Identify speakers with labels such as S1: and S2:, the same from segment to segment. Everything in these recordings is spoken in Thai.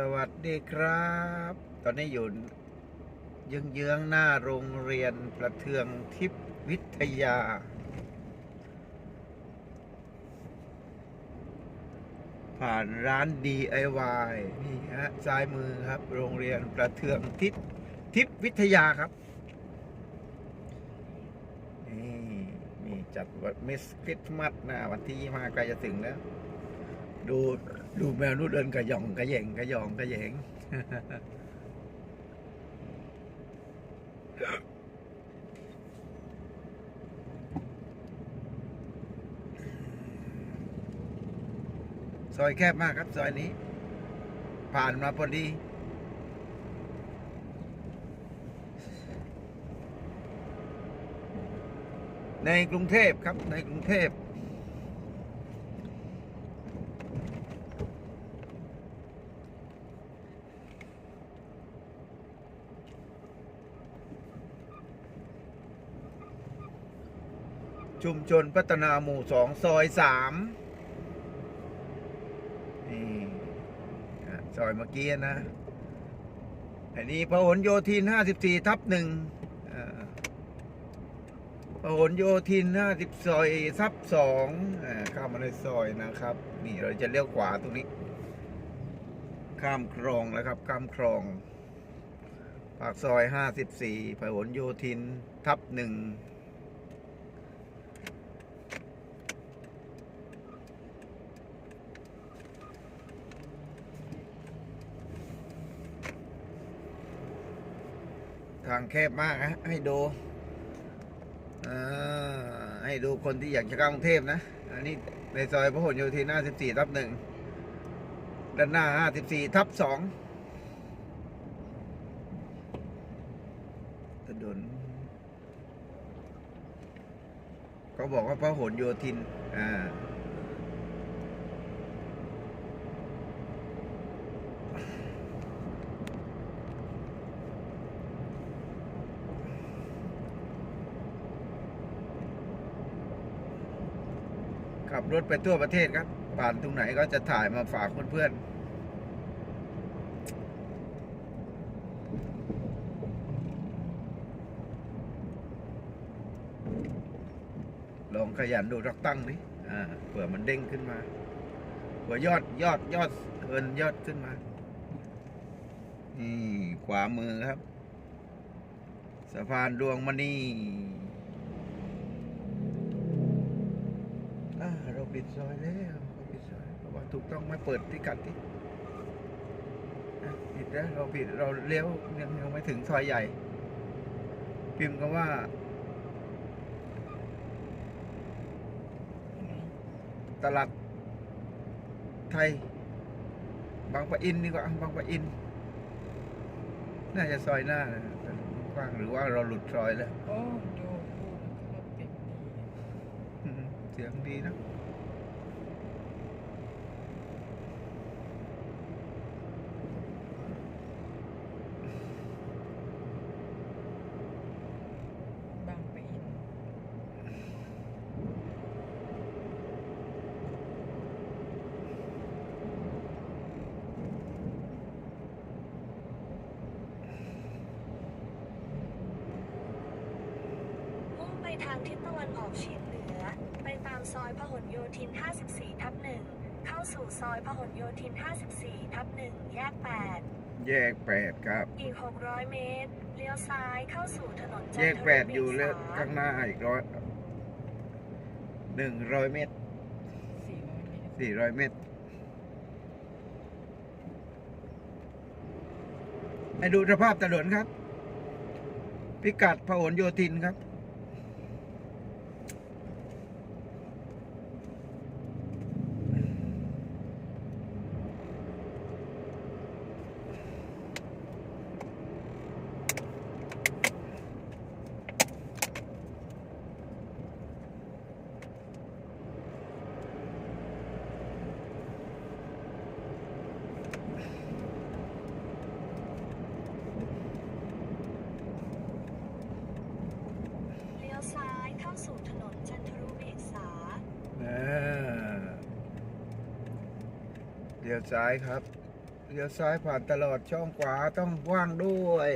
S1: สวัสดีครับ ตอนนี้อยู่เยื้องๆหน้าโรงเรียนประเทืองทิพย์วิทยา ผ่านร้าน DIY นี่ฮะซ้ายมือครับ โรงเรียนประเทืองทิพย์ทิพย์วิทยาครับ นี่ มีจัดวันมิสคริสต์มาสนะวันที่25ใกล้จะถึงแล้ว ดูดูแมวนู่นเดินกระยองกระเยงกระยองกระเยงซอยแคบมากครับ ซอยนี้ ผ่านมาพอดีในกรุงเทพครับในกรุงเทพ ชุมชนพัฒนาหมู่สองซอยสามนี่ซอยเมื่อกี้นะ อันนี้พหลโยธินห้าสิบสี่ทับหนึ่งพหลโยธินห้าสิบซอยทับสองข้ามมาในซอยนะครับ นี่เราจะเลี้ยวขวาตรงนี้ ข้ามคลองแล้วครับ ข้ามคลอง ปากซอยห้าสิบสี่พหลโยธินทับหนึ่ง ทางแคบมากนะให้ดูให้ดูคนที่อยากจะเข้ากรุงเทพนะ อันนี้ในซอยพหลโยธิน54ทับหนึ่งด้านหน้า 54ทับสองถนนเขาบอกว่าพหลโยธิน อ่า ขับรถไปทั่วประเทศครับ ผ่านตรงไหนก็จะถ่ายมาฝากเพื่อนๆ ลองขยันดูรักตั้งดิอ่าเผื่อมันเด้งขึ้นมาเผื่อยอดยอดยอดเกินยอดขึ้นมา นี่ขวามือครับ สะพานดวงมณี อ่าเรา ปิดซอยแล้วเราปิดซอยเพราะว่าถูกต้องไม่เปิดพิกัดที่อะปิดแล้วเราปิดเราเลี้ยวยังยังไม่ถึงซอยใหญ่ พิมพ์คำว่าตลาดไทย บางปะอินดีกว่าบางปะอิน น่าจะซอยหน้านะแต่กว้างหรือว่าเราหลุดซอยแล้ว
S2: โอ้ดูพูดแล้วก็เป็นดี
S1: อืมเสียงดีนะ
S2: บางปะอิน
S3: มุ่งไป ทางทิศตะวันออกเฉียงเหนือ ไปตามซอยพหลโยธิน 54 ทับหนึ่งเข้าสู่ซอยพหลโยธิน 54 ทับหนึ่งแยก
S1: แยกแปดครับ
S3: 8 อีก 600 เมตร เลี้ยวซ้ายเข้าสู่ถนนจั
S1: แย
S3: น
S1: ก
S3: ท
S1: แป
S3: บุ
S1: ด
S3: รี
S1: อยู่แล้ว
S3: สา
S1: ข้างหน้าอีกร้อยหนึ่งร้อยเมตร
S2: สี่ร้อยเมตร
S1: สี่ร้อยเมตรให้ดูสภาพถนนครับ พิกัดพหลโยธินครับ
S3: เลี้ยวซ้ายเข้าสู่ถนนจันทรุเบกษา
S1: อ่าเลี้ยวซ้ายครับเลี้ยวซ้ายผ่านตลอดช่องขวาต้องว่างด้วย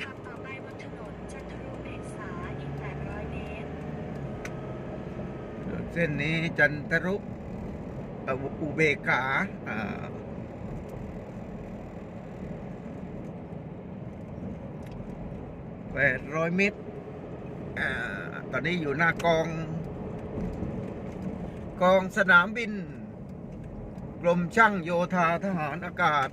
S3: ขับต่อไปบนถนนจันทรุเบกษาอีก800เมตร
S1: เส้นนี้จันทรุเอ่ออุเบกขาอ่า แปดร้อยเมตร ตอนนี้อยู่หน้ากอง กองสนามบิน กรมช่างโยธาทหารอากาศ